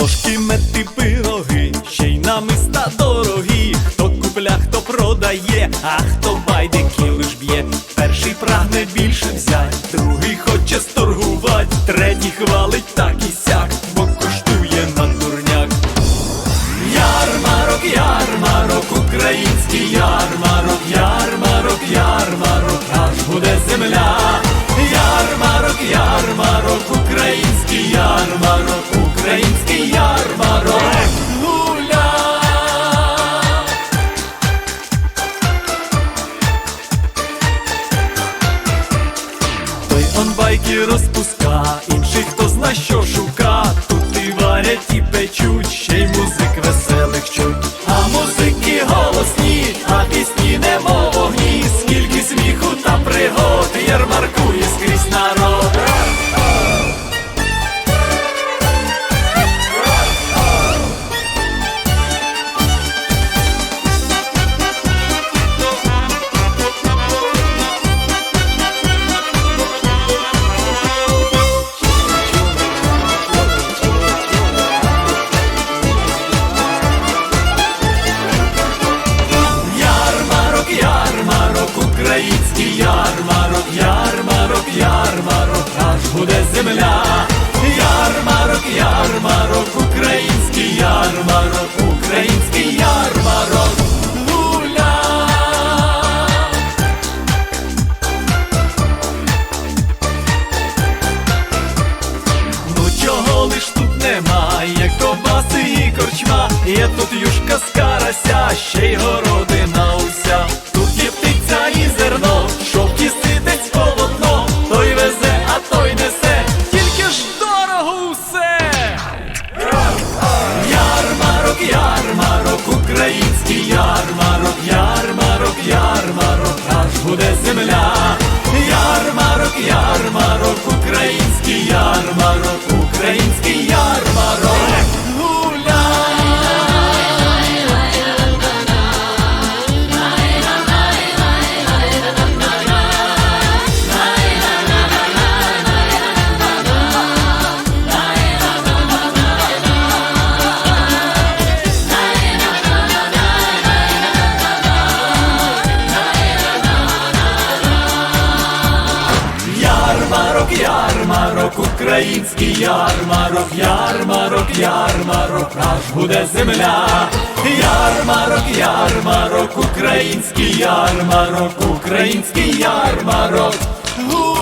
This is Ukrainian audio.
Ложки мети пироги, ще й намиста до продає, а хто байдики лиш б'є. Перший прагне більше взять, другий хоче сторгувати, третій хвалить так і сяк, бо коштує на дурняк. Ярмарок, ярмарок, український ярмарок, ярмарок, Той байки розпуска, інших хто зна що шука. Тут і варять і печуть, ще й музик веселих український ярмарок, ярмарок, ярмарок, аж буде земля. Ярмарок, ярмарок, український ярмарок, український ярмарок. Гуля! Ну чого лиш тут нема, як ковбаси і корчма, є тут юшка з карася, ще й городина буде земля. Ярмарок, ярмарок, український ярмарок, український ярмарок. Ярмарок, український ярмарок, ярмарок, ярмарок, аж буде земля. Ярмарок, ярмарок, український ярмарок, український ярмарок. Гу!